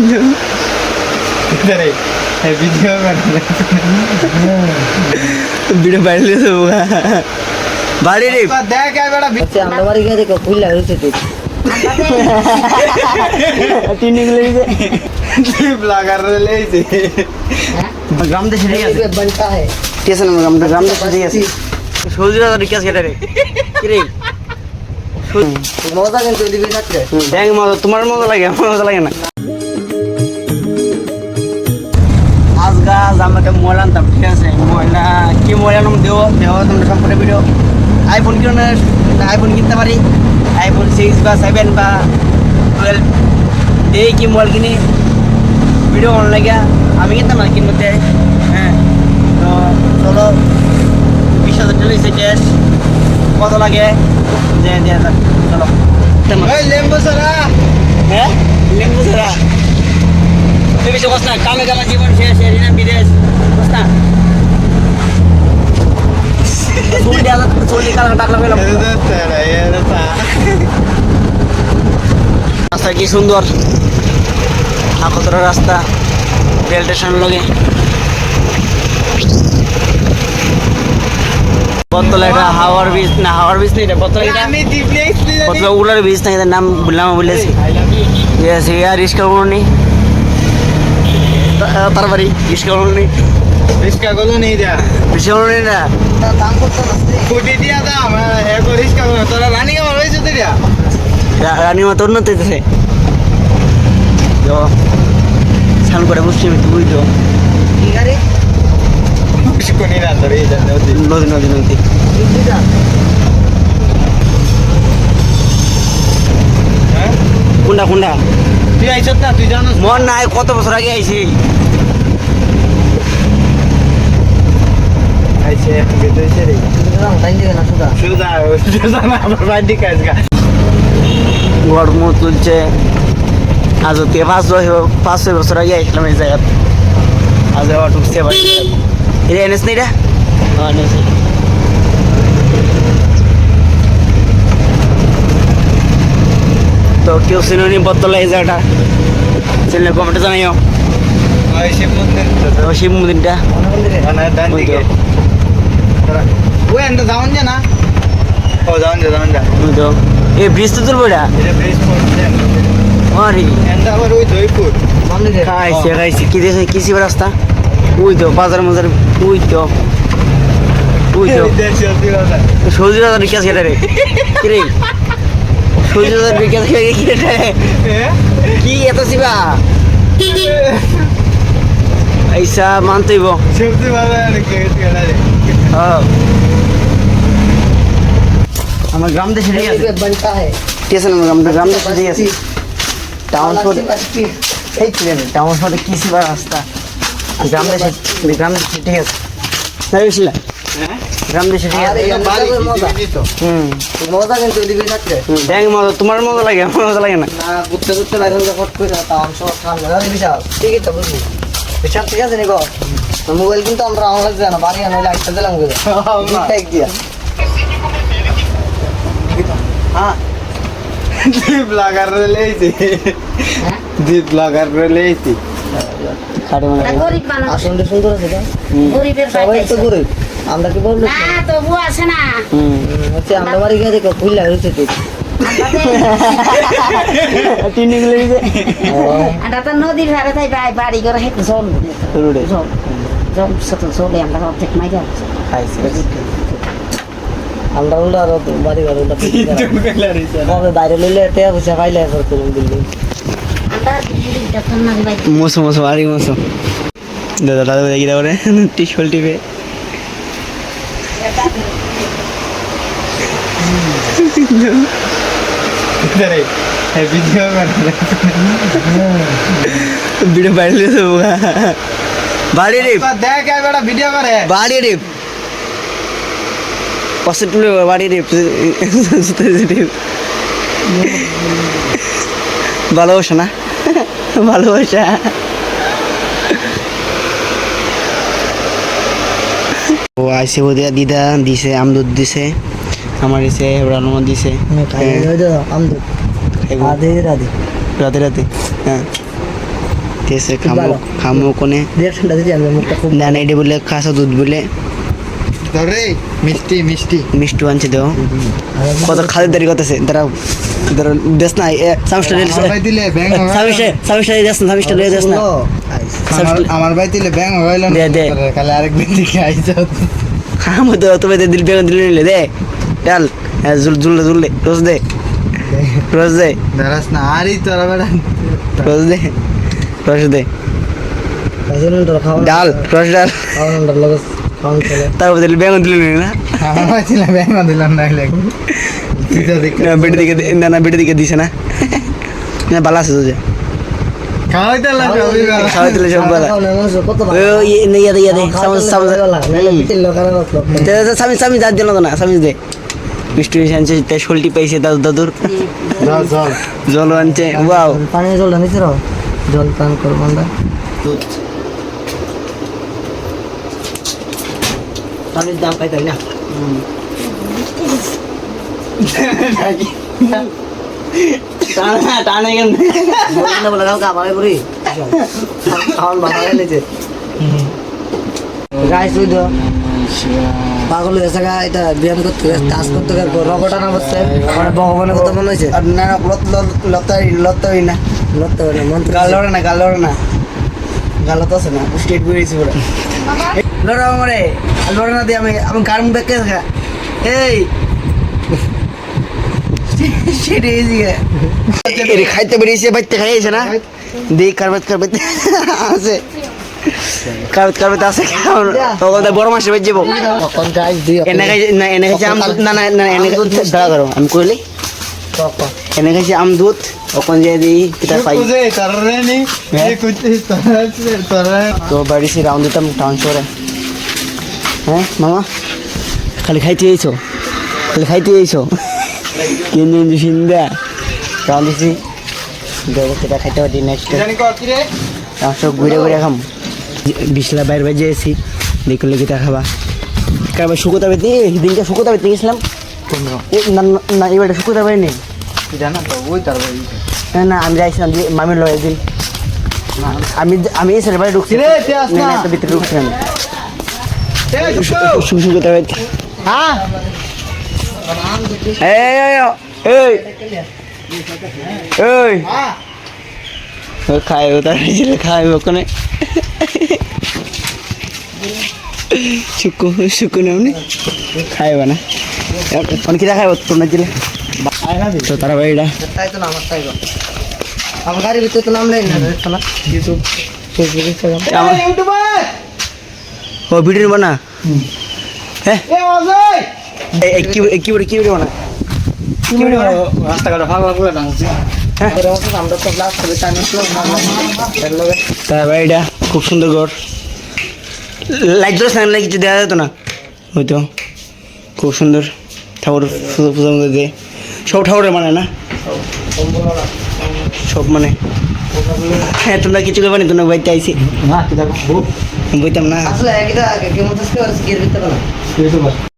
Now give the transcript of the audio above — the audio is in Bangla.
ভিডিও ভিডিও ভিডিও বাইরে দিয়ে বাড়ি রে দেখ বেটা আমরা বাড়ি গিয়ে দেখো ফুল লাগছে তুই টিনি গুলো দিছে ব্লগার রে লেইছে গ্রাম দেশে ঠিক আছে বনতা হে কেসে নাম গ্রাম গ্রাম দেশে ঠিক আছে সৌদি আরব কেস কেটে রে কি রে মজা কিন্তু দিবি থাকতে ব্যাং মজা তোমার মজা লাগে আমার মজা লাগে না গাছ আমরা একটা মোবাইল আনতাম ঠিক আছে? মোবাইলটা কি মোবাইল আনতাম দেবো দেবো তোমরা সম্পূর্ণ ভিডিও আইফোন কিনে আইফোন কিনতে পারি আইফোন সিক্স বা সেভেন বা টুয়েলভ এই কি মোবাইল কিনি। ভিডিও অন লাগে। আমি কিনতাম না কিনতে হ্যাঁ। তো চলো বিশ হাজার হয়েছে ক্যাশ কত লাগে? যে দেওয়া যাক চলো। লেম্বু সারা হ্যাঁ লেম্বু ছাড়া তুই বেশি বস না কামে কামে জীবন শেষ এরিনা বিদেশ বস না চুল দিয়ে চুল দিয়ে কালার টাকলা পেলাম রাস্তা কি সুন্দর? আকতরা রাস্তা রেল স্টেশন লগে। বতলা এটা হাওয়ার বীজ না হাওয়ার বীজ নেই এটা বতলা এটা বতলা উলার বীজ না এটার নাম বললাম বলেছি Yes, iya রিস্কা করুনি রিস্কা করুনি রিস্কা গুলো নেই দেয়া রিস্কা করুনি না? দাম কত কোটি দিয়া দাম এক রিস্কা গুলো তোরা রানিং আমার হয়েছে তো দিয়া রানী মতো উন্নত হইতেছে। স্নান করে বসছি আমি তুই তো তোর নদী। নদী নদী হ্যাঁ? কোনটা কোনটা তুই আইছত না তুই জানো মন নাই কত বছর আগে আইছি। আইছে গেছে রে দাম টাইম দিবে না সুদা সুদা সুদা না আমার বাড়ি কাজ গা। গড় মুখ তুলছে। আজ তে পাঁচ বছর পাঁচ ছয় বছর আগে আইছিলাম এই জায়গা আজ ঢুকছে এটা এনেস না এটা এনেছি। তো কেউ চিনি বদলা এই জায়গাটা চিনলে কমেন্টে জানাইও। শিব মন্দির। শিব মন্দিরটা। মানে ওই এন্ড যা না? ও যাওন যা যাওন যা তো। এই ব্রিজ তো তুলবো এটা? এটা ব্রিজ পড়ছে আরে। এন্ড আবার ওই জয়পুর। মন্দিরে খাইছে খাইছে। কি দেখে কি ছিল রাস্তা? ওই তো বাজার মাজার। ওই তো। ওই তো। দেশি অতিরতা সৌদি রাজা কেটে রে। কি রে? সৌদি রাজা বিকাশ কেটে কি রে কি এত শিবা এইসা মানতেইব সবজি বাজার কে কেনা রে হ্যাঁ আমার গ্রাম দেশে ঠিক আছে बनता है ঠিক আছে না গ্রাম গ্রাম দেশে ঠিক আছে টাউন শহর बस्ती এই ট্রেন টাউন শহরে কি শিবা রাস্তা আর গ্রাম দেশে গ্রাম দেশে ঠিক আছে না বুঝলা হ্যাঁ মজা তো। হুম। মজা কিন্তু মজা তোমার মজা লাগে আমার মজা লাগে না। না ঘুরতে ঘুরতে বাইরে ফট করে তাও সব ঠান্ডা। জানি বিশাল ঠিক আছে বুঝলি। বিশাল ঠিক আছে নিকো মোবাইল কিন্তু আমরা আমার না বাড়ি দিলাম ঠিক দিয়া হ্যাঁ। দীপ লাগার লেইছে। দীপ লাগার লেইছে। খাটে মানে তা গরিব মানুষ। আসলে সুন্দর আছে না গরিবের সবাই তো বাড়িতে গরিব। আমরা কি বলব? না তবু আছে না। হুম। হচ্ছে আমরা বাড়ি গিয়ে দেখো ফুল লাগছে তুই তিনগুলো দিছে এটা তো নদীর ধারে তাই বাড়ি করে হেঁটে চল। রোডে। চল। জল সাথে চলে আমরা অর্ধেক মাই যাব আমরা উল্টা বাড়ি ঘর উল্টা বাইরে লইলে পয়সা করুন দিল্লি মোসো মোসো আরি মোসো। দাদা দাদা দেখি দাও রে টিসল টিপে। ভিডিও বাইরে বাড়ি রে। দেখ এবার ভিডিও করে। বাড়ি পাশে তুলে বাড়ি রে। ভালোবাসা না? ভালোবাসা। ও আইসে বোধহয় দিদা দিছে আমদুদ দিছে আমার এসে রানুমা দিছে। খাইলে আমদু খাইবো। আধে রাধে। রাতে রাতে হ্যাঁ। খাইতেছে খামো খামো কোনে। রিয়াকশনটা দিচ্ছি আমি মুখটা খুব না না এটা বলে খাসা দুধ বলে। ধরে মিষ্টি মিষ্টি। মিষ্টি আনছে দেও। কত খাদের দাঁড়ি করতেছে। দাঁড়াও দাঁড়াও দেশ না সামিস্টার আমার দিলে ব্যাং সামিস্টার দেশ না সামিস্টার দেশ না। আমার আমার ভাই দিলে ব্যাং হইল দে, দে। কালে আরেক দিন দিকে আইছো আমি তো তুমি দিল বেগুন দিলে নিলে দে ডাল। হ্যাঁ জুল জুললে জুললে রোজ দে। রোজ দে। দাঁড়াস না আরই তোরা বেড়া। রোজ দে রস দে। ডাল রস ডাল। চলে তারপর দিল বেগুন দিলে নিলে না? আমার ভাই দিলে ব্যাং দিলাম না না বেটে দিকে না না বেটে দিকে দিছে না। না ভালো আছে তো যে ইয়ে ইয়ে ইয়ে শোলটি পাইছে দাদুর। জল আনছে জল পান করব পানির দাম পাই তাই না? টানা টানা কেন বলে বলে কালকে করি। খাওয়ান বাবা গেলেছে গাইস তুই পাগল হয়ে গেছে এটা ব্যায়াম করতে কাজ করতে রগটা না বসছে মানে ভগবানের কথা মনে হয়েছে। আর না না লত লতাই লতাই না। হবে না মন্ত্র গাল না গাল না। গাল তো আছে না স্টেট বেরিয়েছে পুরো। লড়া আমারে লড়ে না দিয়ে আমি আমি গার মুখ দেখে থাকা এই! খাইতে বেরিয়েছে বাইতে খাইয়েছে না? দেখ কারবাত কারবাত আছে। কারবাত কারবাত আছে তখন বড় মাসে বেজে যাব। এনে খাইছে না এনে খাইছে আম দুধ। না না না এনে দাঁড়া করো আমি কইলি এনে খাইছে আম দুধ ওখান যে দিই কিতা পাই। হ্যাঁ? তো বাড়ি সে রাউন্ড দিতাম টাউন শহরে হ্যাঁ মামা? খালি খাইতে এইছো খালি খাইতে এইছো কিন দিন সিন্দা রাউন্ড দিছি দেবো সেটা খাইতে পারি নেক্সট আমার সব ঘুরে ঘুরে খাম। বিশলা বাইরে বাইরে এসি দেখলে কিতা খাবা। কারবার শুকোতে পারতে দিনটা শুকোতে পারতে গেছিলাম। না না, না এবারে শুকোতে পারিনি। জানা তো ওই তার না না আমি যাইছিলাম মামির লয় একদিন। আমি আমি এসে বাড়ি ঢুকছি। তো ভিতরে ঢুকছিলাম হ্যাঁ? এই এই এই খাইব তার ছেলে খাইব ওখানে শুকু শুকু নামনি খাইব না। অনেক কিনা খাইব? তোর না দিলে। তো তারা বাড়িটা তাই আমার গাড়ির ভিতরে তো নাম নেই না ইউটিউব ফেসবুক ইনস্টাগ্রাম ও ভিডিও নিব না হ্যাঁ কি কি কি ভিডিও না রাস্তাঘাটে ভালো হ্যাঁ? খুব সুন্দর ঘর। লাইট ধরে স্নান লাগে কিছু দেওয়া যেত না? হয়তো। খুব সুন্দর। ঠাকুর পুজো পুজোর মধ্যে দিয়ে। সব ঠাকুরের মানে না? সব মানে। হ্যাঁ তোমরা কিছু করবে না তোমরা বইতে আইসি। না কি দেখো বইতাম না। আসলে কেমন